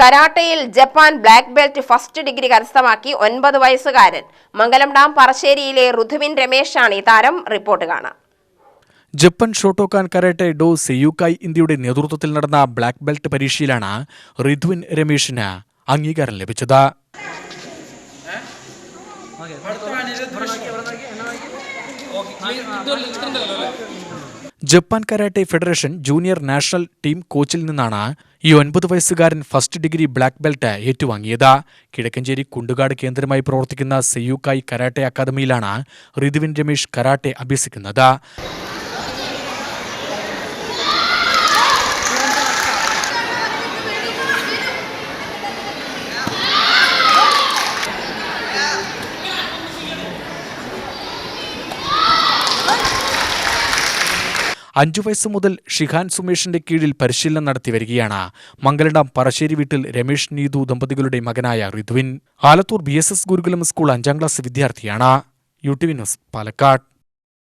കരാട്ടയിൽ Japan black belt first degree കരസ്ഥമാക്കി ഒൻപത് വയസ്സുകാരൻ. മംഗലം ഡാം പറശ്ശേരിയിലെ ഋതുവിൻ രമേശാണ് ഈ താരം. റിപ്പോർട്ട് കാണാം. Japan Shotokan karate do Seiyukai ഇന്ത്യയുടെ നേതൃത്വത്തിൽ നടന്ന ബ്ലാക്ക് ബെൽറ്റ് പരീക്ഷയിലാണ് റിധുവിൻ രമേശിന് അംഗീകാരം ലഭിച്ചത്. Japan karate federation junior national team കോച്ചിൽ നിന്നാണ് ഈ ഒൻപത് വയസ്സുകാരൻ ഫസ്റ്റ് ഡിഗ്രി ബ്ലാക്ക് ബെൽറ്റ് ഏറ്റുവാങ്ങിയത്. കിഴക്കഞ്ചേരി കുണ്ടുകാട് കേന്ദ്രമായി പ്രവർത്തിക്കുന്ന സെയ്യൂക്കായി കരാട്ടെ അക്കാദമിയിലാണ് റിതുവിൻ രമേശ് കരാട്ടെ അഭ്യസിക്കുന്നത്. അഞ്ചു വയസ്സ് മുതൽ ഷിഖാൻ സുമേഷിന്റെ കീഴിൽ പരിശീലനം നടത്തി വരികയാണ്. മംഗലണ്ടാം പറശ്ശേരി വീട്ടിൽ രമേഷ് നീതു ദമ്പതികളുടെ മകനായ Ridwin. Alathur B S S Gurukulam school അഞ്ചാം ക്ലാസ് വിദ്യാർത്ഥിയാണ്. U T V news Palakkad.